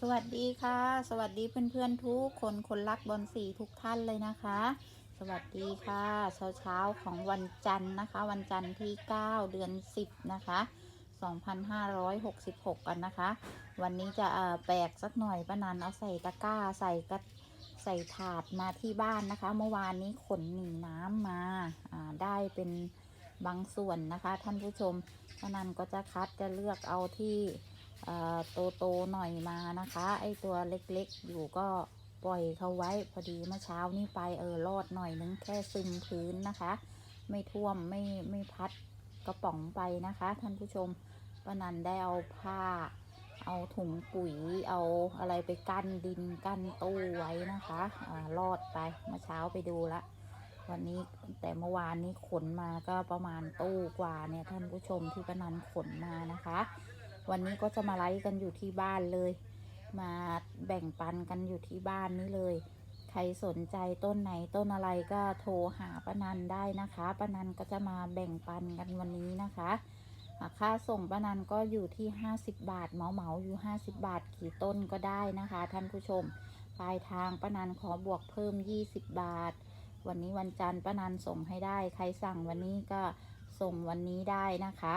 สวัสดีค่ะ สวัสดีเพื่อนๆทุกคนคนรักบอลสีทุกท่านเลยนะคะ สวัสดีค่ะ เช้าเช้าๆของวันจันทร์นะคะ วันจันทร์ที่ 9 เดือน 10 นะคะ 2566 กันนะคะ วันนี้จะแปลกสักหน่อยป้านันเอาใส่ตะกร้าใส่กระใส่ถาดมาที่บ้านนะคะ เมื่อวานนี้ขนหนีน้ำมาอ่าได้เป็นบางส่วนนะคะ ท่านผู้ชมป้านันก็จะคัดจะเลือกเอาที่ โตโตๆหน่อยมานะคะ ไอตัวเล็กๆอยู่ก็ปล่อยเขาไว้พอดีเมื่อเช้านี้ไปเออรอดหน่อยนึงแค่ซึมพื้นนะคะ ไม่ท่วมไม่ไม่พัดกระป๋องไปนะคะ ท่านผู้ชมป้านันได้เอาผ้า เอาถุงปุ๋ยเอาอะไรไปกั้นดินกั้นตู้ไว้นะคะอารอดไปเมื่อเช้าไปดูละวันนี้แต่เมื่อวานนี้ขนมาก็ประมาณตู้กว่าเนี่ยท่านผู้ชมที่ป้านันขนมานะคะ วันนี้ก็จะมาไลฟ์กันอยู่ที่บ้านเลย มาแบ่งปันกันอยู่ที่บ้านนี้เลย ใครสนใจต้นไหนต้นอะไรก็โทรหาป้านันได้นะคะป้านันก็จะมาแบ่งปันกันวันนี้นะคะค่าส่งป้านันก็อยู่ที่ 50 บาทเหมาเหมาๆอยู่ 50 บาทกี่ต้นก็ได้นะคะ ท่านผู้ชม ปลายทางป้านันขอบวกเพิ่ม 20 บาท วันนี้วันจันทร์ป้านันส่งให้ได้ ใครสั่งวันนี้ก็ส่งวันนี้ได้นะคะ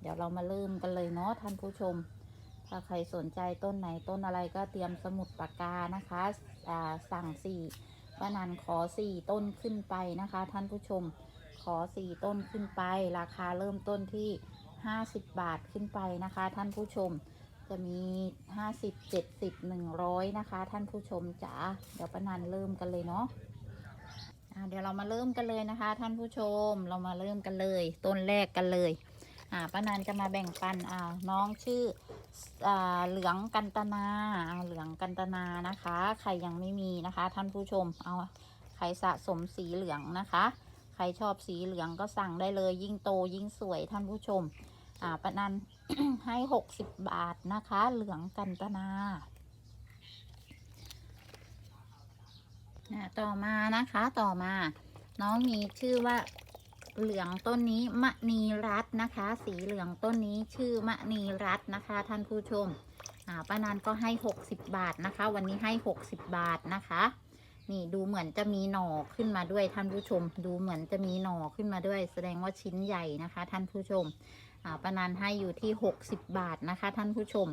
เดี๋ยวเรามาเริ่มกันเลยเนาะท่านผู้ชม ถ้าใครสนใจต้นไหนต้นอะไรก็เตรียมสมุดปากกานะคะอ่าสั่งสี่ป้านันขอสี่ต้นขึ้นไปนะคะ ท่านผู้ชม ขอสี่ต้นขึ้นไป ราคาเริ่มต้นที่ 50 บาทขึ้นไปนะคะ ท่านผู้ชม จะมี 50 70 100 นะคะ ท่านผู้ชมจ๋าเดี๋ยวป้านันเริ่มกันเลยเนาะเดี๋ยวเรามาเริ่มกันเลยนะคะ ท่านผู้ชมเรามาเริ่มกันเลย ต้นแรกกันเลย อ่าป้านันจะมาแบ่งปันอ่าน้องชื่ออ่าเหลืองกันตนาอ่าเหลืองกันตนานะคะ ใครยังไม่มีนะคะ ท่านผู้ชมเอาใครสะสมสีเหลืองนะคะ ใครชอบสีเหลืองก็สั่งได้เลย ยิ่งโตยิ่งสวยท่านผู้ชม อ่าปะนันให้หกสิบบาทนะคะ เหลืองกันตนาอ่าต่อมานะคะต่อมา น้องมีชื่อว่า เหลืองต้นนี้มณีรัตนะคะ สีเหลืองต้นนี้ชื่อมณีรัตนะคะ ท่านผู้ชมอ่าป้านันก็ให้ 60 บาทนะคะ วันนี้ให้ 60 บาทนะคะ นี่ดูเหมือนจะมีหน่อขึ้นมาด้วยท่านผู้ชม ดูเหมือนจะมีหน่อขึ้นมาด้วย แสดงว่าชิ้นใหญ่นะคะ ท่านผู้ชมอ่าป้านันให้อยู่ที่ 60 บาทนะคะ ท่านผู้ชม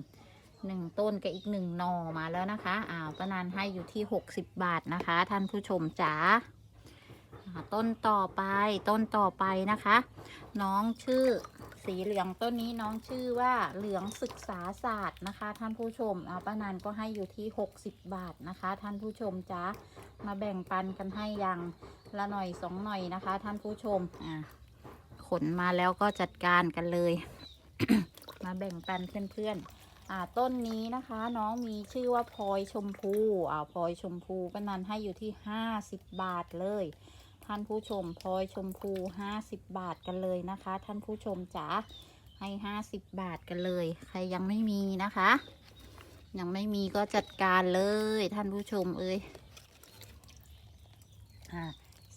หนึ่งต้นกับอีกหนึ่งหน่อมาแล้วนะคะ อ่าป้านันให้อยู่ที่ 60 บาทนะคะ ท่านผู้ชมจ๋า ต้นต่อไปต้นต่อไปนะคะ น้องชื่อสีเหลืองต้นนี้น้องชื่อว่าเหลืองศึกษาศาสตร์นะคะ ท่านผู้ชมเอาป้านันก็ให้อยู่ที่ 60 บาทนะคะ ท่านผู้ชมจ้ามาแบ่งปันกันให้อย่างละหน่อยสองหน่อยนะคะ ท่านผู้ชมอ่าขนมาแล้วก็จัดการกันเลย มาแบ่งปันเพื่อนๆอ่าต้นนี้นะคะ น้องมีชื่อว่าพลอยชมพูอ่าพลอยชมพูป้านันให้อยู่ที่ 50 บาทเลย ท่านผู้ชมพลอยชมพู 50 บาทกันเลยนะคะ ท่านผู้ชมจ๋าให้ 50 บาทกันเลย ใครยังไม่มีนะคะ ยังไม่มีก็จัดการเลยท่านผู้ชมเอ้ยอ่า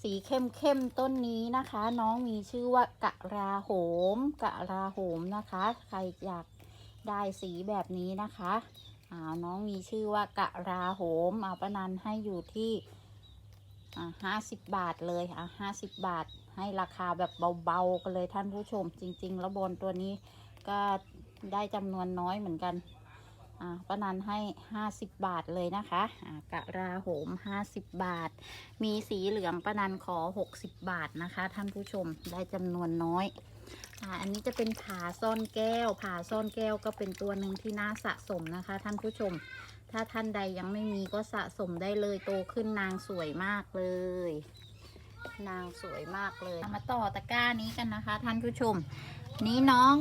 สีเข้มเข้มๆต้นนี้นะคะ น้องมีชื่อว่ากะราโหมกะราโหมนะคะ ใครอยากได้สีแบบนี้นะคะน้องมีชื่อว่ากะราโหมเอาป้านันให้อยู่ที่ อ่าห้าสิบบาทเลยอะห้าสิบบาท ให้ราคาแบบเบาๆกันเลยท่านผู้ชมจริง ๆ แล้วบนตัวนี้ก็ได้จำนวนน้อยเหมือนกันอ่าป้านันให้ห้าสิบบาทเลยนะคะอ่ากะราโหมห้าสิบบาท มีสีเหลืองป้านันขอหกสิบบาทนะคะ ท่านผู้ชมได้จำนวนน้อย อันนี้จะเป็นผาซ่อนแก้ว ผาซ่อนแก้วก็เป็นตัวหนึ่งที่น่าสะสมนะคะ ท่านผู้ชม ถ้าท่านใดยังไม่มีก็สะสมได้เลยโตขึ้นนางสวยมากเลย นางสวยมากเลย มาต่อตะกร้านี้กันนะคะ ท่านผู้ชม นี้น้อง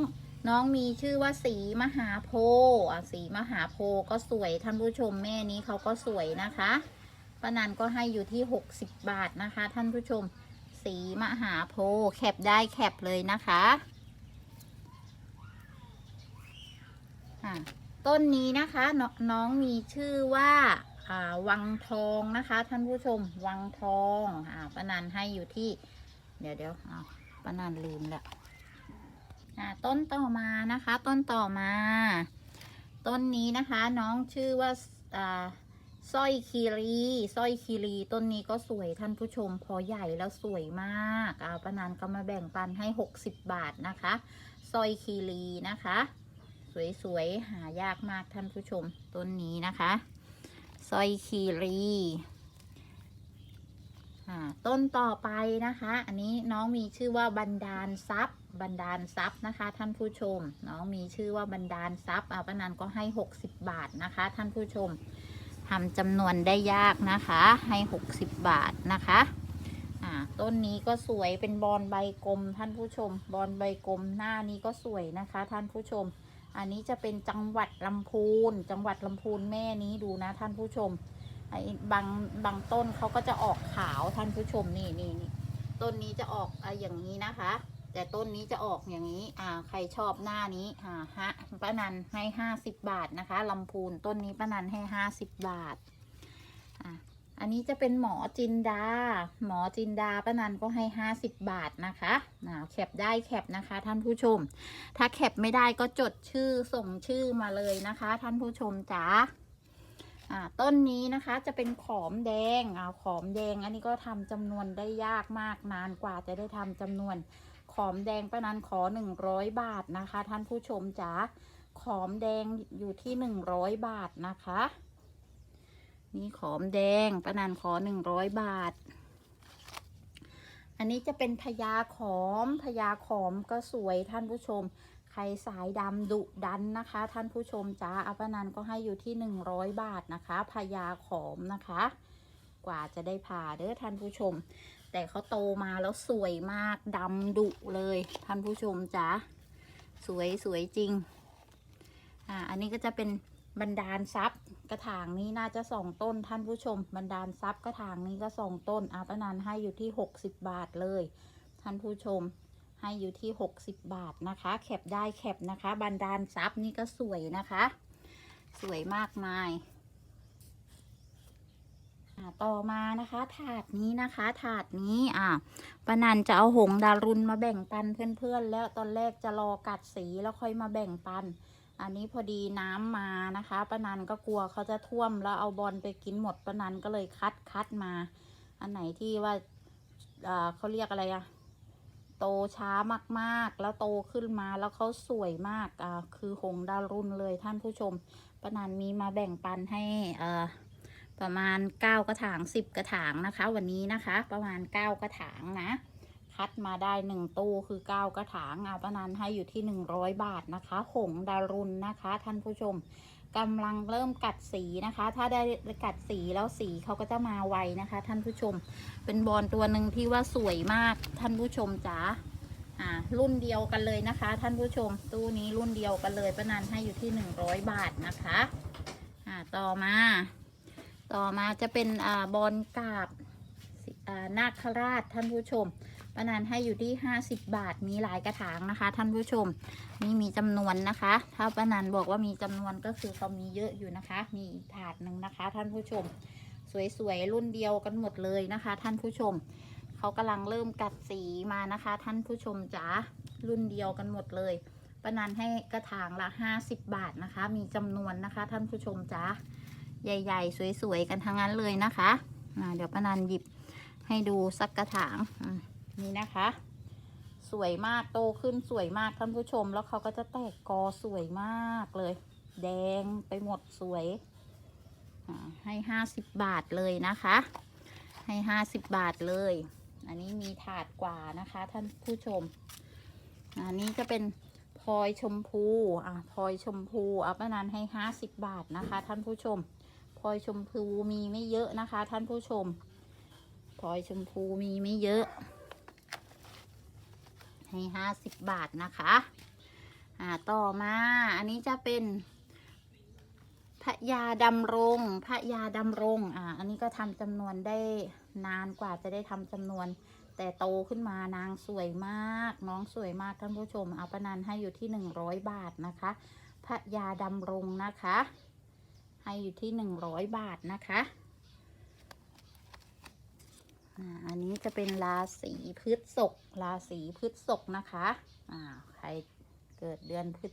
น้องมีชื่อว่าสีมหาโพอะสีมหาโพก็สวยท่านผู้ชมแม่นี้เขาก็สวยนะคะป้านันก็ให้อยู่ที่ 60 บาทนะคะ ท่านผู้ชม สีมหาโพแคปได้แคปเลยนะคะอะ ต้นนี้นะคะนน้องมีชื่อว่าวังทองนะคะ ท่านผู้ชมวังทองอ่าป้านันให้อยู่ที่ เดี๋ยวเดี๋ยวอ่าป้านันลืมละอ่าต้นต่อมานะคะ ต้นต่อมา ต้นนี้นะคะน้องชื่อว่าสร้อยคีรีสร้อยคีรี ต้นนี้ก็สวยท่านผู้ชม พอใหญ่แล้วสวยมากอาป้านันก็มาแบ่งปันให้ 60 บาทนะคะสร้อยคีรีนะคะ สวยๆ หายากมากท่านผู้ชมต้นนี้นะคะสร้อยคีรีต้นต่อไปนะคะ อันนี้น้องมีชื่อว่าบันดาลทรัพย์ บันดาลทรัพย์นะคะ ท่านผู้ชม น้องมีชื่อว่าบันดาลทรัพย์อ่าป้านันก็ให้ 60 บาทนะคะ ท่านผู้ชมทำจำนวนได้ยากนะคะ ให้ 60 บาทนะคะต้นนี้ก็สวยเป็นบอนใบกลมท่านผู้ชม บอนใบกลมหน้านี้ก็สวยนะคะ ท่านผู้ชม อันนี้จะเป็นจังหวัดลำพูน จังหวัดลำพูนแม่นี้ดูนะท่านผู้ชมไอ้บางบางต้นเขาก็จะออกขาวท่านผู้ชมนี่นี่นี่ต้นนี้จะออกออย่างนี้นะคะ แต่ต้นนี้จะออกอย่างนี้ อ่า ใครชอบหน้านี้ อ่าฮะป้านันให้ห้าสิบบาทนะคะลำพูนต้นนี้ป้านันให้ห้าสิบบาท อ่า อันนี้จะเป็นหมอจินดา หมอจินดาป้านันก็ให้ห้าสิบบาทนะคะอ่าแคปได้แคปนะคะ ท่านผู้ชม ถ้าแคปไม่ได้ก็จดชื่อส่งชื่อมาเลยนะคะ ท่านผู้ชมจ๋าอ่าต้นนี้นะคะจะเป็นขอมแดงอาขอมแดงอันนี้ก็ทำจำนวนได้ยากมากนานกว่าจะได้ทำจำนวน ขอมแดงป้านันขอหนึ่งร้อยบาทนะคะ ท่านผู้ชมจ๋าขอมแดงอยู่ที่หนึ่งร้อยบาทนะคะ นี่ขอมแดงป้านันขอหนึ่งร้อยบาท อันนี้จะเป็นพญาขอมพญาขอมก็สวยท่านผู้ชม ใครสายดำดุดันนะคะ ท่านผู้ชมจ้าอัปนันก็ให้อยู่ที่หนึ่งร้อยบาทนะคะพญาขอมนะคะ กว่าจะได้ผ่าเด้อท่านผู้ชม แต่เขาโตมาแล้วสวยมากดำดุเลย ท่านผู้ชมจ้าสวยสวยจริงอ่าอันนี้ก็จะเป็น บรรดาลทรัพย์กระถางนี้น่าจะสองต้นท่านผู้ชม บรรดาลทรัพย์กระถางนี้ก็สองต้นอาปนันให้อยู่ที่หกสิบบาทเลย ท่านผู้ชมให้อยู่ที่ 60 บาทนะคะ แคปได้แคปนะคะบันดาลซับนี่ก็สวยนะคะ สวยมากมายต่อมานะคะถาดนี้นะคะถาดนี้อ่าปนันจะเอาหงดารุนมาแบ่งปันเพื่อนๆ แล้วตอนแรกจะรอกัดสีแล้วค่อยมาแบ่งปัน อันนี้พอดีน้ำมานะคะป้านันก็กลัวเขาจะท่วมแล้วเอาบอลไปกินหมดป้านันก็เลยคัดคัดมา อันไหนที่ว่าเขาเรียกอะไรอะโตช้ามากๆ แล้วโตขึ้นมาแล้วเขาสวยมากอ่าคือหงดารุนเลยท่านผู้ชมป้านันมีมาแบ่งปันให้อ่อประมาณ 9 กระถาง 10 กระถางนะคะ วันนี้นะคะ ประมาณ 9 กระถางนะ คัดมาได้1ตู้คือ9กระถางเอาปนันให้อยู่ที่100บาทนะคะ หงดารุนนะคะ ท่านผู้ชมกำลังเริ่มกัดสีนะคะ ถ้าได้กัดสีแล้วสีเขาก็จะมาไวนะคะ ท่านผู้ชม เป็นบอลตัวหนึ่งที่ว่าสวยมากท่านผู้ชมจ๋าอ่ารุ่นเดียวกันเลยนะคะ ท่านผู้ชม ตู้นี้รุ่นเดียวกันเลยประนันให้อยู่ที่หนึ่งร้อยบาทนะคะอ่าต่อมา ต่อมาจะเป็นอ่าบอลกาบนาคราชท่านผู้ชม ประนันให้อยู่ที่ห้าสิบบาท มีหลายกระถางนะคะ ท่านผู้ชม นี่มีจำนวนนะคะ ถ้าป้านันบอกว่ามีจำนวนก็คือเขามีเยอะอยู่นะคะ มีอีกถาดหนึ่งนะคะ ท่านผู้ชม สวยๆ รุ่นเดียวกันหมดเลยนะคะ ท่านผู้ชม เขากำลังเริ่มกัดสีมานะคะ ท่านผู้ชมจ๋า รุ่นเดียวกันหมดเลยประนันให้กระถางละห้าสิบบาทนะคะ มีจำนวนนะคะ ท่านผู้ชมจ๋า ใหญ่ ๆ สวยๆ กันทั้งนั้นเลยนะคะ เดี๋ยวประนันหยิบให้ดูสักกระถางอื นี่นะคะ สวยมากโตขึ้นสวยมากท่านผู้ชม แล้วเขาก็จะแตกกอสวยมากเลย แดงไปหมดสวยให้ห้าสิบบาทเลยนะคะ ให้ห้าสิบบาทเลย อันนี้มีถาดกว่านะคะท่านผู้ชม อันนี้จะเป็นพลอยชมพู อะพลอยชมพูอัปนันให้ห้าสิบบาทนะคะ ท่านผู้ชมพลอยชมพูมีไม่เยอะนะคะ ท่านผู้ชมพลอยชมพูมีไม่เยอะ ให้ห้าสิบบาทนะคะอ่าต่อมาอันนี้จะเป็นพระยาดำรงพระยาดำรงอ่าอันนี้ก็ทำจำนวนได้นานกว่าจะได้ทำจำนวน แต่โตขึ้นมานางสวยมาก น้องสวยมากท่านผู้ชม เอาประนันให้อยู่ที่หนึ่งร้อยบาทนะคะ พระยาดำรงนะคะ ให้อยู่ที่หนึ่งร้อยบาทนะคะ อันนี้จะเป็นราศีพฤษภราศีพฤษภนะคะอ่าใครเกิดเดือนพฤ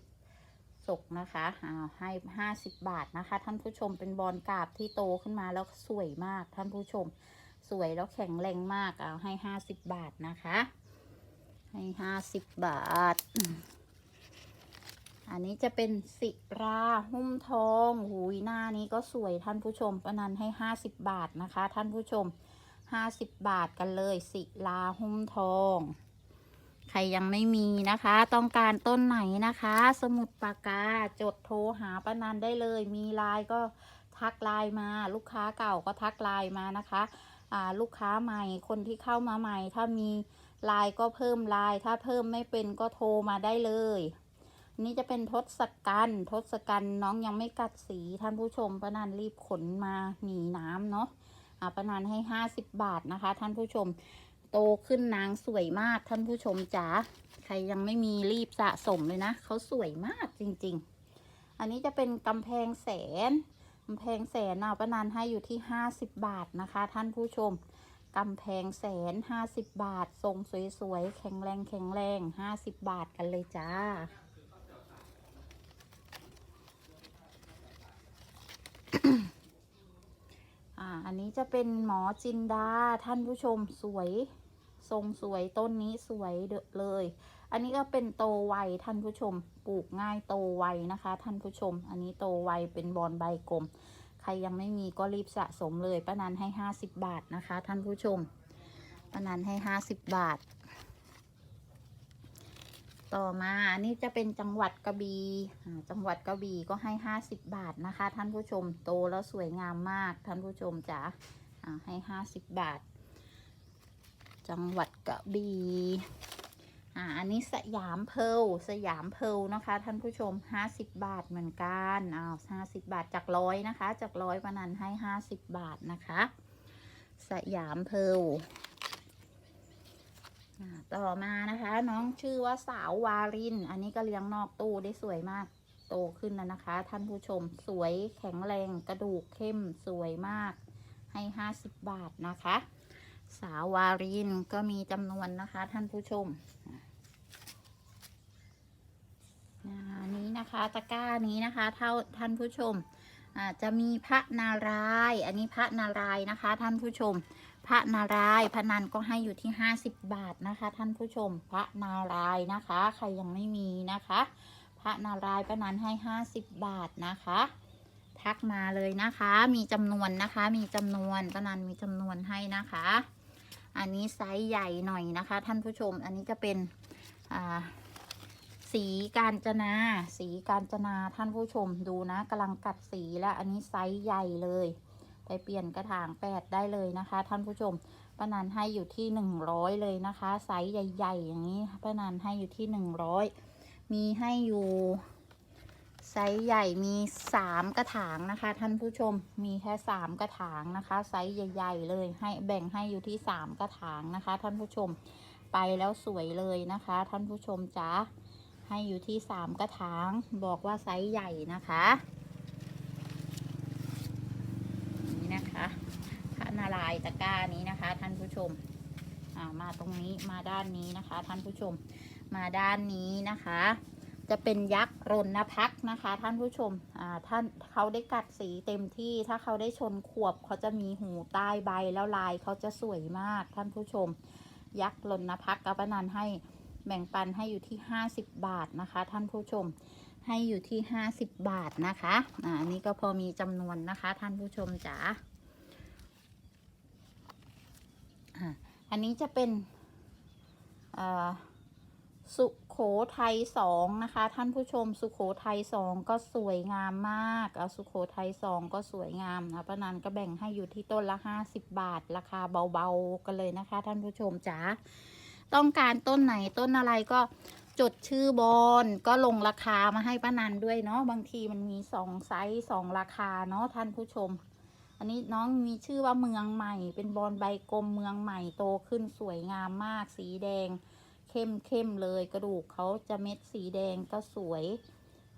ศกนะคะอ่าให้ห้าสิบบาทนะคะ ท่านผู้ชมเป็นบอลกราบที่โตขึ้นมาแล้วสวยมากท่านผู้ชม สวยแล้วแข็งแรงมากเอาให้ห้าสิบบาทนะคะ ให้ห้าสิบบาท อันนี้จะเป็นสิราหุ้มทอง หูยหน้านี้ก็สวยท่านผู้ชมประนันให้ห้าสิบบาทนะคะ ท่านผู้ชม ห้าสิบบาทกันเลย สิราหุ้มทอง ใครยังไม่มีนะคะ ต้องการต้นไหนนะคะ สมุดปากกา จดโทรหาป้านันได้เลย มีไลน์ก็ทักไลน์มา ลูกค้าเก่าก็ทักไลน์มานะคะอ่าลูกค้าใหม่ คนที่เข้ามาใหม่ ถ้ามีไลน์ก็เพิ่มไลน์ถ้าเพิ่มไม่เป็นก็โทรมาได้เลย นี่จะเป็นทศกัณฐ์ทศกัณฐ์น้องยังไม่กัดสีท่านผู้ชมป้านันรีบขนมาหนีน้ำเนาะ อ่าป้านันให้ห้าสิบบาทนะคะ ท่านผู้ชม โตขึ้นนางสวยมากท่านผู้ชมจ๋าใครยังไม่มีรีบสะสมเลยนะเขาสวยมากจริง ๆ อันนี้จะเป็นกำแพงแสนกำแพงแสนเอาป้านันให้อยู่ที่ห้าสิบบาทนะคะ ท่านผู้ชมกำแพงแสนห้าสิบบาท ทรงสวยๆ แข็งแรงแข็งแรงห้าสิบบาทกันเลยจ้า อ อ่า อันนี้จะเป็นหมอจินดาท่านผู้ชมสวย ทรงสวยต้นนี้สวยเดอเลย อันนี้ก็เป็นโตไวท่านผู้ชม ปลูกง่ายโตไวนะคะ ท่านผู้ชม อันนี้โตไวเป็นบอนใบกลม ใครยังไม่มีก็รีบสะสมเลยป้านันให้ห้าสิบบาทนะคะ ท่านผู้ชมป้านันให้ห้าสิบบาท ต่อมาอันนี้จะเป็นจังหวัดกระบี่จังหวัดกระบี่ก็ให้ห้าสิบบาทนะคะ ท่านผู้ชมโตแล้วสวยงามมากท่านผู้ชมจ๋าอ่าให้ห้าสิบบาท จังหวัดกระบี่อ่าอันนี้สยามเพลสยามเพลนะคะ ท่านผู้ชมห้าสิบบาทเหมือนกันอ้าวห้าสิบบาทจากร้อยนะคะ จากร้อยปนันให้ห้าสิบบาทนะคะ สยามเพล ต่อมานะคะ น้องชื่อว่าสาววาริน อันนี้ก็เลี้ยงนอกตู้ได้สวยมาก โตขึ้นแล้วนะคะ ท่านผู้ชมสวยแข็งแรงกระดูกเข้มสวยมาก ให้ห้าสิบบาทนะคะ สาววารินก็มีจำนวนนะคะ ท่านผู้ชมอันนี้นะคะตะกร้านี้นะคะ เท่าท่านผู้ชมจะมีพระนาราย อันนี้พระนารายนะคะ ท่านผู้ชม พระนารายณ์พนันก็ให้อยู่ที่ห้าสิบบาทนะคะ ท่านผู้ชมพระนารายนะคะ ใครยังไม่มีนะคะ พระนารายณ์พนันให้ห้าสิบบาทนะคะ ทักมาเลยนะคะ มีจำนวนนะคะ มีจำนวนพนันมีจำนวนให้นะคะ อันนี้ไซส์ใหญ่หน่อยนะคะ ท่านผู้ชม อันนี้จะเป็นอ่าสีกาญจนา สีกาญจนาท่านผู้ชมดูนะกำลังกัดสีแล้วอันนี้ไซส์ใหญ่เลย ไปเปลี่ยนกระถางแปดได้เลยนะคะ ท่านผู้ชมป้านันให้อยู่ที่หนึ่งร้อยเลยนะคะ ไซส์ใหญ่ ๆ อย่างนี้ป้านันให้อยู่ที่หนึ่งร้อยมีให้อยู่ ไซส์ใหญ่มีสามกระถางนะคะ ท่านผู้ชมมีแค่สามกระถางนะคะ ไซส์ใหญ่ ๆ เลยให้แบ่งให้อยู่ที่สามกระถางนะคะ ท่านผู้ชมไปแล้วสวยเลยนะคะ ท่านผู้ชมจ๋าให้อยู่ที่สามกระถาง บอกว่าไซส์ใหญ่นะคะ นี่นะคะพระ นารายตะกร้านี้นะคะ ท่านผู้ชมมาตรงนี้มาด้านนี้นะคะ ท่านผู้ชมมาด้านนี้นะคะ จะเป็นยักษ์รณพักษ์นะคะ ท่านผู้ชมอ่าท่านเขาได้กัดสีเต็มที่ถ้าเขาได้ชนขวบเขาจะมีหูใต้ใบแล้วลายเขาจะสวยมากท่านผู้ชม ยักษ์รณพักษ์กับปนันให้แบ่งปันให้อยู่ที่ 50 บาทนะคะ ท่านผู้ชมให้อยู่ที่ 50 บาทนะคะ อ่าอันนี้ก็พอมีจำนวนนะคะ ท่านผู้ชมจ๋า อันนี้จะเป็นสุโขทัยสองนะคะ ท่านผู้ชมสุโขทัยสองก็สวยงามมากเอาสุโขทัยสองก็สวยงามนะป้านันก็แบ่งให้อยู่ที่ต้นละ50บาท ราคาเบาๆกันเลยนะคะ ท่านผู้ชมจ๋าต้องการต้นไหนต้นอะไรก็จดชื่อบอลก็ลงราคามาให้ป้านันด้วยเนาะบางทีมันมีสองไซส์สองราคาเนาะท่านผู้ชม อันนี้น้องมีชื่อว่าเมืองใหม่ เป็นบอลใบกลมเมืองใหม่โตขึ้นสวยงามมาก สีแดง เข้มเข้มเลยกระดูกเขาจะเม็ดสีแดงก็สวย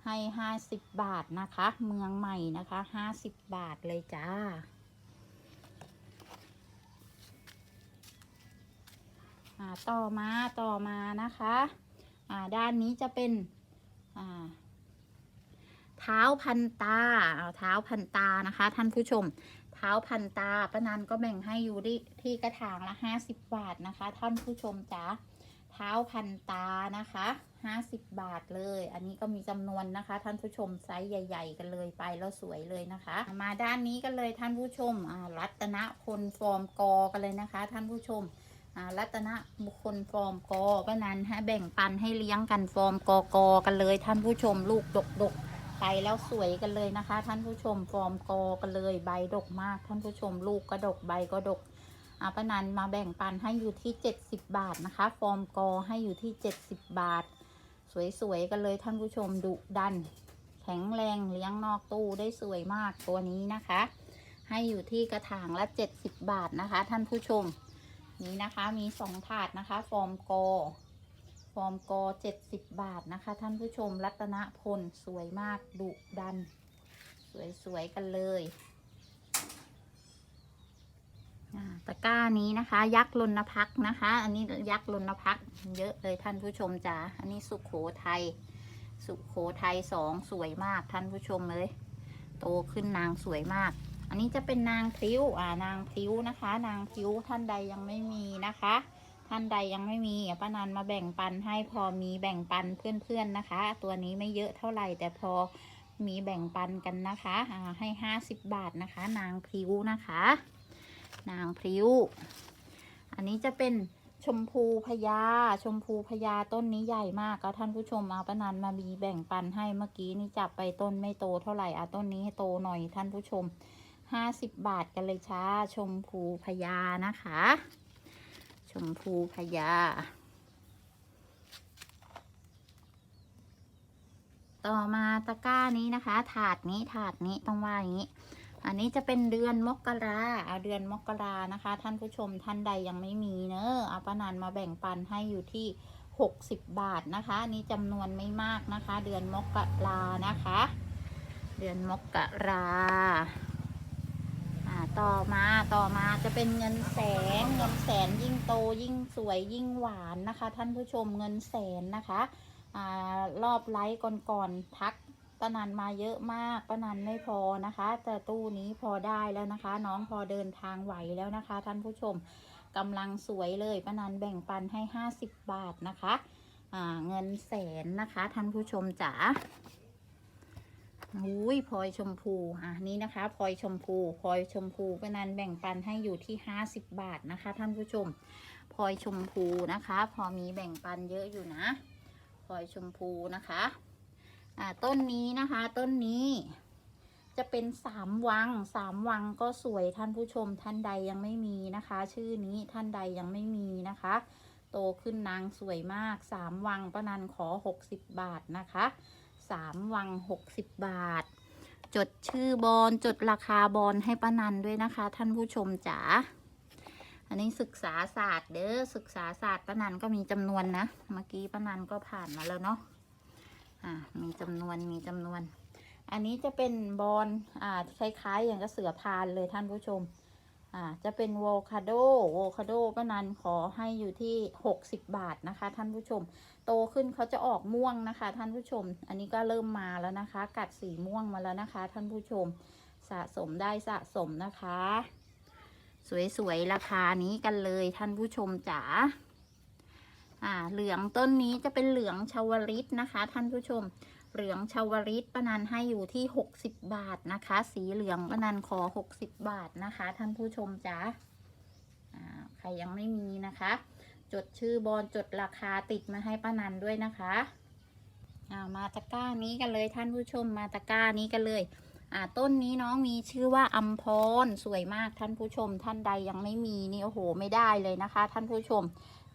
ให้ห้าสิบบาทนะคะ เมืองใหม่นะคะห้าสิบบาทเลยจ้าต่อมาต่อมานะคะ ด้านนี้จะเป็น เท้าพันตาเอาเท้าพันตานะคะ ท่านผู้ชม เท้าพันตาป้านันก็แบ่งให้อยู่ที่ที่กระถางละห้าสิบบาทนะคะ ท่านผู้ชมจ๋าเท้าพันตานะคะห้าสิบบาทเลย อันนี้ก็มีจำนวนนะคะ ท่านผู้ชมไซส์ใหญ่ ๆ กันเลยไปแล้วสวยเลยนะคะ มาด้านนี้กันเลยท่านผู้ชมรัตนพลฟอร์มกอกันเลยนะคะ ท่านผู้ชมรัตนบุคคลฟอร์มกอก็นั้นฮะแบ่งปันให้เลี้ยงกันฟอร์มกอกอกันเลยท่านผู้ชมลูกดกดกๆ ไปแล้วสวยกันเลยนะคะ ท่านผู้ชมฟอร์มกอกันเลยใบดกมาก ท่านผู้ชมลูกก็ดกใบก็ดกอาปนันมาแบ่งปันให้อยู่ที่ 70 บาทนะคะ ฟอร์มกอให้อยู่ที่ 70 บาท สวยๆกันเลยท่านผู้ชมดุดัน แข็งแรงเลี้ยงนอกตู้ได้สวยมากตัวนี้นะคะ ให้อยู่ที่กระถางละ 70 บาทนะคะ ท่านผู้ชมนี้นะคะมีสองถาดนะคะ ฟอร์มกฟ อร์มกเจ็ดสิบบาทนะคะ ท่านผู้ชมรัตนพลสวยมากดุดัน สวย ๆ กันเลยตะกร้านี้นะคะ ยักษ์ลนพักนะคะ อันนี้ยักษ์ลนพักเยอะเลยท่านผู้ชมจ๋าอันนี้สุขโขทัยสุขโขทัยสองสวยมากท่านผู้ชมเลยโตขึ้นนางสวยมาก อันนี้จะเป็นนางพิ้วอ่านางพิ้วนะคะ นางพิ้วท่านใดยังไม่มีนะคะ ท่านใดยังไม่มีป้านันมาแบ่งปันให้พอมีแบ่งปันเพื่อนๆนะคะ ตัวนี้ไม่เยอะเท่าไหร่แต่พอมีแบ่งปันกันนะคะให้ห้าสิบบาทนะคะ นางพริ้วนะคะ นางพริ้ว อันนี้จะเป็นชมพูพญาชมพูพญาต้นนี้ใหญ่มากก็ท่านผู้ชมเอาป้านันมามีแบ่งปันให้เมื่อกี้นี่จับไปต้นไม่โตเท่าไหร่อะต้นนี้ให้โตหน่อยท่านผู้ชมห้าสิบบาทกันเลยช้าชมพูพญานะคะ ชมพูพญาต่อมาตะกร้านี้นะคะ ถาดนี้ถาดนี้ต้องว่าอย่างนี้ อันนี้จะเป็นเดือนมกราเอาเดือนมกรานะคะ ท่านผู้ชมท่านใดยังไม่มีเนอะเอาป้านันมาแบ่งปันให้อยู่ที่ 60 บาทนะคะอันนี้จำนวนไม่มากนะคะ เดือนมกรานะคะ เดือนมกรา ต่อมาต่อมาจะเป็นเงินแสนเงินแสนยิ่งโตยิ่งสวยยิ่งหวานนะคะ ท่านผู้ชมเงินแสนนะคะอ่ารอบไลฟ์ก่อนๆทักป้านันมาเยอะมากป้านันไม่พอนะคะ แต่ตู้นี้พอได้แล้วนะคะ น้องพอเดินทางไหวแล้วนะคะ ท่านผู้ชมกำลังสวยเลยป้านันแบ่งปันให้ 50 บาทนะคะเงินแสนนะคะ ท่านผู้ชมจ๋า อุ้ยพลอยชมพู อะนี่นะคะพลอยชมพูพลอยชมพูปนันแบ่งปันให้อยู่ที่ห้าสิบบาทนะคะ ท่านผู้ชมพลอยชมพูนะคะ พอมีแบ่งปันเยอะอยู่นะพลอยชมพูนะคะ อ่าต้นนี้นะคะ ต้นนี้ จะเป็นสามวังสามวังก็สวยท่านผู้ชมท่านใดยังไม่มีนะคะ ชื่อนี้ท่านใดยังไม่มีนะคะ โตขึ้นนางสวยมากสามวังปนันขอหกสิบบาทนะคะ สามวังหกสิบบาท จดชื่อบอลจดราคาบอลให้ป้านันด้วยนะคะ ท่านผู้ชมจ๋าอันนี้ศึกษาศาสตร์เด้อศึกษาศาสตร์ป้านันก็มีจำนวนนะ เมื่อกี้ป้านันก็ผ่านมาแล้วเนาะอ่ามีจำนวนมีจำนวน อันนี้จะเป็นบอลอ่าคล้ายๆอย่างกระเสือพานเลยท่านผู้ชม อ่าจะเป็นโวคาโดโวคาโดป้านันขอให้อยู่ที่ 60 บาทนะคะ ท่านผู้ชม โตขึ้นเขาจะออกม่วงนะคะ ท่านผู้ชม อันนี้ก็เริ่มมาแล้วนะคะ กัดสีม่วงมาแล้วนะคะ ท่านผู้ชม สะสมได้สะสมนะคะ สวยๆ ราคานี้กันเลยท่านผู้ชมจ๋าอ่าเหลืองต้นนี้จะเป็นเหลืองชาวลิตนะคะ ท่านผู้ชม เหลืองชาวลิตปนันให้อยู่ที่ 60 บาทนะคะ สีเหลืองปนันขอ 60 บาทนะคะ ท่านผู้ชมจ๋าใครยังไม่มีนะคะ จดชื่อบอลจดราคาติดมาให้ป้านันด้วยนะคะามาตะกร้านี้กันเลยท่านผู้ชมมาตะกร้านี้กันเลยต้นนี้น้องมีชื่อว่าอัมพรสวยมากท่านผู้ชม ท่านใดยังไม่มีนี่โอ้โหไม่ได้เลยนะคะ ท่านผู้ชม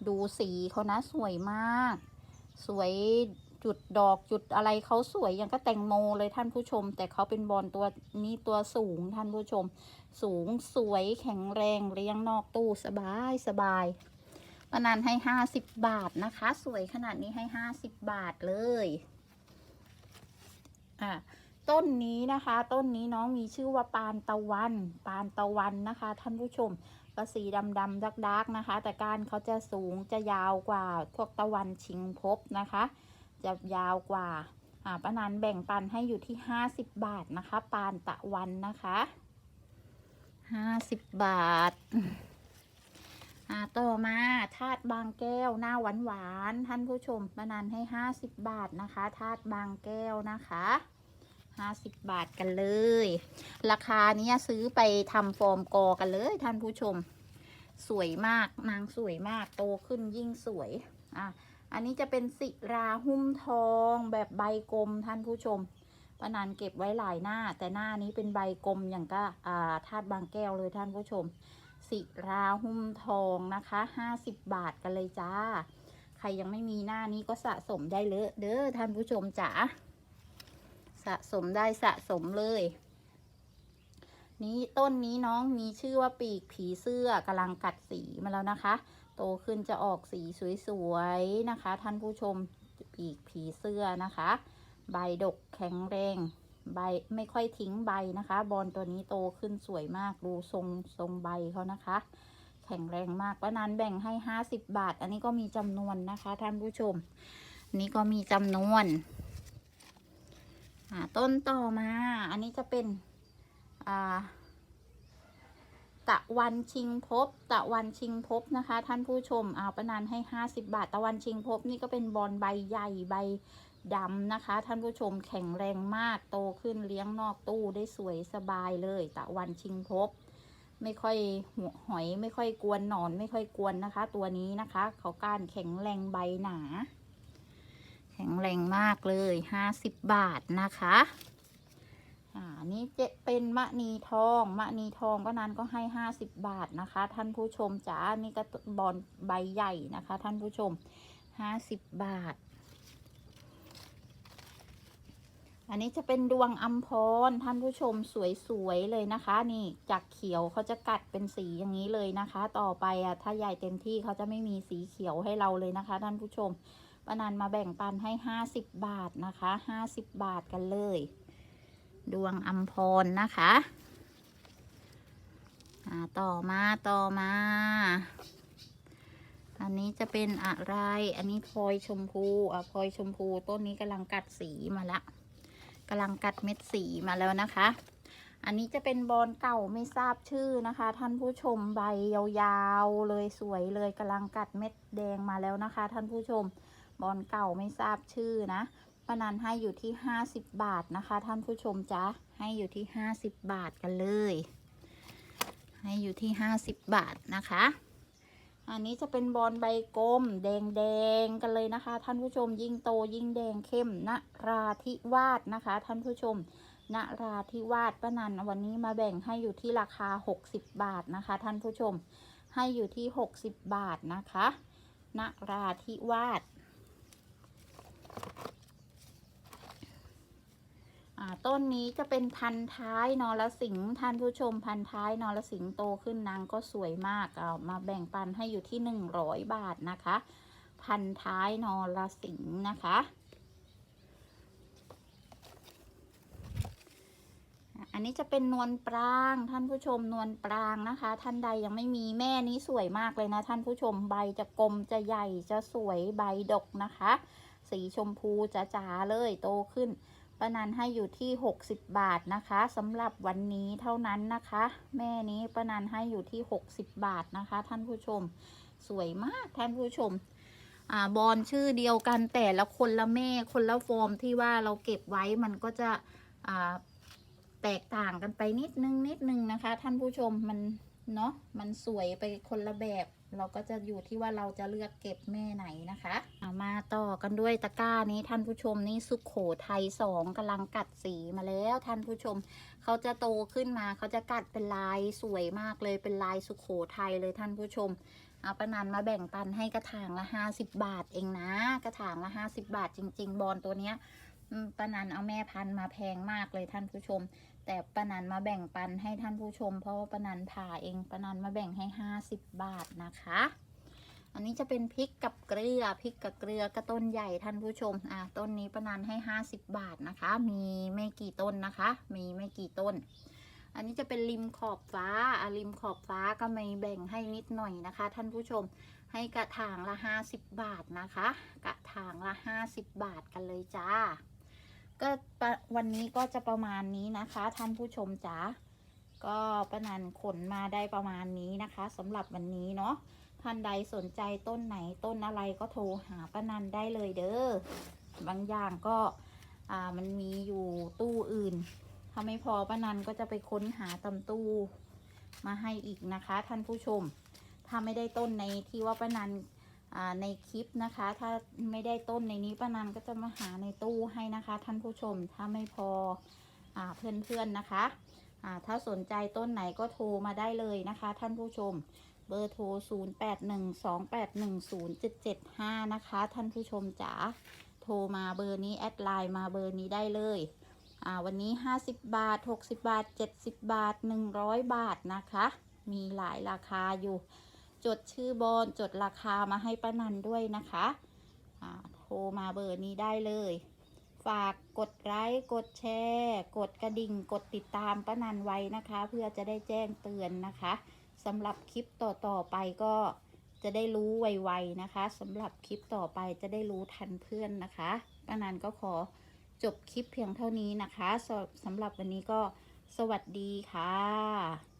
ดูสีเขานะสวยมาก สวย จุดดอกจุดอะไรเขาสวยอย่างก็แตงโมเลยท่านผู้ชม แต่เขาเป็นบอลตัวนี้ตัวสูงท่านผู้ชม สูงสวยแข็งแรงเลี้ยงนอกตู้สบายสบายประนันให้ห้าสิบบาทนะคะ สวยขนาดนี้ให้ห้าสิบบาทเลยอะต้นนี้นะคะ ต้นนี้น้องมีชื่อว่าปานตะวัน ปานตะวันนะคะ ท่านผู้ชมก็สีดำดำดักดักนะคะ แต่ก้านเขาจะสูงจะยาวกว่าพวกตะวันชิงพบนะคะ จะยาวกว่าอ่าป้านันแบ่งปันให้อยู่ที่ห้าสิบบาทนะคะ ปานตะวันนะคะห้าสิบบาทอ่าต่อมาทาดบางแก้วหน้าหวานหวานท่านผู้ชมป้านันให้ห้าสิบบาทนะคะทาดบางแก้วนะคะห้าสิบบาทกันเลย ราคาเนี้ยซื้อไปทำฟอร์มกอกันเลยท่านผู้ชม สวยมากนางสวยมากโตขึ้นยิ่งสวย อะ อันนี้จะเป็นสิราหุ้มทองแบบใบกลมท่านผู้ชมป้านานเก็บไว้หลายหน้า แต่หน้านี้เป็นใบกลมอย่างก็ธาตุบางแก้วเลยท่านผู้ชม สิราหุ้มทองนะคะห้าสิบบาทกันเลยจ้า ใครยังไม่มีหน้านี้ก็สะสมได้เลยเด้อท่านผู้ชมจ๋าสะสมได้สะสมเลย นี้ต้นนี้น้องมีชื่อว่าปีกผีเสื้อกำลังกัดสีมาแล้วนะคะ โตขึ้นจะออกสีสวยๆนะคะ ท่านผู้ชมปีกผีเสื้อนะคะ ใบดกแข็งแรง ใบไม่ค่อยทิ้งใบนะคะ บอลตัวนี้โตขึ้นสวยมากดูทรงทรงใบเขานะคะ แข็งแรงมากป้านันแบ่งให้ห้าสิบบาท อันนี้ก็มีจำนวนนะคะ ท่านผู้ชม นี่ก็มีจำนวนต้นต่อมา อันนี้จะเป็นอ่า ตะวันชิงพบ ตะวันชิงพบนะคะ ท่านผู้ชมเอาประนานให้ห้าสิบาท ตะวันชิงพบนี่ก็เป็นบอลใบใหญ่ใบดำนะคะ ท่านผู้ชมแข็งแรงมากโตขึ้นเลี้ยงนอกตู้ได้สวยสบายเลย ตะวันชิงพบ ไม่ค่อยหัวหอย ไม่ค่อยกวนหนอน ไม่ค่อยกวนนะคะ ตัวนี้นะคะ เขากานแข็งแรงใบหนา แข็งแรงมากเลยห้าสิบบาทนะคะ อ่านี่จะเป็นมะนีทอง มะนีทองก็นั้นก็ให้ห้าสิบบาทนะคะ ท่านผู้ชมจ๋านี่ก็บอลใบใหญ่นะคะ ท่านผู้ชมห้าสิบบาท อันนี้จะเป็นดวงอัมพรท่านผู้ชมสวยๆเลยนะคะ นี่จากเขียวเขาจะกัดเป็นสีอย่างนี้เลยนะคะ ต่อไปอะถ้าใหญ่เต็มที่เขาจะไม่มีสีเขียวให้เราเลยนะคะ ท่านผู้ชมปนันมาแบ่งปันให้ห้าสิบบาทนะคะห้าสิบบาทกันเลย ดวงอัมพรนะคะต่อมาต่อมา อันนี้จะเป็นอะไร อันนี้พลอยชมพูอะพลอยชมพูต้นนี้กำลังกัดสีมาละกำลังกัดเม็ดสีมาแล้วนะคะ อันนี้จะเป็นบอลเก่าไม่ทราบชื่อนะคะ ท่านผู้ชมใบยาวๆเลยสวยเลยกำลังกัดเม็ดแดงมาแล้วนะคะ ท่านผู้ชมบอลเก่าไม่ทราบชื่อนะ ป้านันให้อยู่ที่ห้าสิบบาทนะคะ ท่านผู้ชมจ๊ะให้อยู่ที่ห้าสิบบาทกันเลย ให้อยู่ที่ห้าสิบบาทนะคะ อันนี้จะเป็นบอลใบกลม แดงแดงๆกันเลยนะคะ ท่านผู้ชมยิ่งโตยิ่งแดงเข้มนราธิวาสนะคะ ท่านผู้ชมนราธิวาสป้านันวันนี้มาแบ่งให้อยู่ที่ราคา 60 บาทนะคะ ท่านผู้ชมให้อยู่ที่ 60 บาทนะคะนราธิวาส อ่า ต้นนี้จะเป็นพันท้ายนรสิงห์ท่านผู้ชมพันท้ายนรสิงห์โตขึ้นนางก็สวยมากเอามาแบ่งปันให้อยู่ที่หนึ่งร้อยบาทนะคะ พันท้ายนรสิงห์นะคะอันนี้จะเป็นนวลปรางท่านผู้ชมนวลปรางนะคะ ท่านใดยังไม่มีแม่นี้สวยมากเลยนะ ท่านผู้ชมใบจะกลมจะใหญ่จะสวยใบดกนะคะ สีชมพูจะจ๋าเลยโตขึ้น ป้านันให้อยู่ที่ 60 บาทนะคะสำหรับวันนี้เท่านั้นนะคะ แม่นี้ป้านันให้อยู่ที่ 60 บาทนะคะ ท่านผู้ชม สวยมากท่านผู้ชมอ่าบอลชื่อเดียวกันแต่ละคนละแม่คนละฟอร์มที่ว่าเราเก็บไว้มันก็จะอ่าแตกต่างกันไปนิดนึงนิดนึงนะคะ ท่านผู้ชมมันเนาะมันสวยไปคนละแบบ เราก็จะอยู่ที่ว่าเราจะเลือกเก็บแม่ไหนนะคะเอามาต่อกันด้วยตะกร้านี้ท่านผู้ชมนี่สุขโขทัยสองกำลังกัดสีมาแล้วท่านผู้ชม เขาจะโตขึ้นมาเขาจะกัดเป็นลายสวยมากเลยเป็นลายสุขโขทัยเลยท่านผู้ชมเอาปนันมาแบ่งปันให้กระถางละห้าสิบบาทเองนะ กระถางละห้าสิบบาทจริง ๆ บอลตัวเนี้ยปนันเอาแม่พันธุ์มาแพงมากเลยท่านผู้ชม แต่ปนันมาแบ่งปันให้ท่านผู้ชม เพราะว่าปนันผ่าเองปนันมาแบ่งให้ห้าสิบบาทนะคะ อันนี้จะเป็นพริกกับเกลือพริกกับเกลือกระต้นใหญ่ท่านผู้ชมอะต้นนี้ปนันให้ห้าสิบบาทนะคะ มีไม่กี่ต้นนะคะ มีไม่กี่ต้น อันนี้จะเป็นริมขอบฟ้าอะริมขอบฟ้าก็ไม่แบ่งให้นิดหน่อยนะคะ ท่านผู้ชมให้กระถางละห้าสิบบาทนะคะ กระถางละห้าสิบบาทกันเลยจ้า ก็วันนี้ก็จะประมาณนี้นะคะ ท่านผู้ชมจ๋าก็ป้านันขนมาได้ประมาณนี้นะคะสำหรับวันนี้เนาะท่านใดสนใจต้นไหนต้นอะไรก็โทรหาป้านันได้เลยเด้อบางอย่างก็อ่ามันมีอยู่ตู้อื่นถ้าไม่พอป้านันก็จะไปค้นหาตำตู้มาให้อีกนะคะ ท่านผู้ชม ถ้าไม่ได้ต้นในที่ว่าป้านัน ในคลิปนะคะ ถ้าไม่ได้ต้นในนี้ป้านันก็จะมาหาในตู้ให้นะคะ ท่านผู้ชมถ้าไม่พออเพื่อนๆนะคะถ้าสนใจต้นไหนก็โทรมาได้เลยนะคะ ท่านผู้ชมเบอร์โทร 0812810775 นะคะ ท่านผู้ชมจ๋าโทรมาเบอร์นี้ แอดไลน์มาเบอร์นี้ได้เลยวันนี้ 50 บาท 60 บาท 70 บาท 100 บาทนะคะ มีหลายราคาอยู่ จดชื่อบอลจดราคามาให้ป้านันด้วยนะคะโทรมาเบอร์นี้ได้เลย ฝากกดไลค์กดแชร์ กดกระดิ่ง กดติดตามป้านันไว้นะคะ เพื่อจะได้แจ้งเตือนนะคะสำหรับคลิปต่อๆไปก็จะได้รู้ไวๆนะคะสำหรับคลิปต่อไปจะได้รู้ทันเพื่อนนะคะป้านันก็ขอจบคลิปเพียงเท่านี้นะคะสำหรับวันนี้ก็สวัสดีค่ะ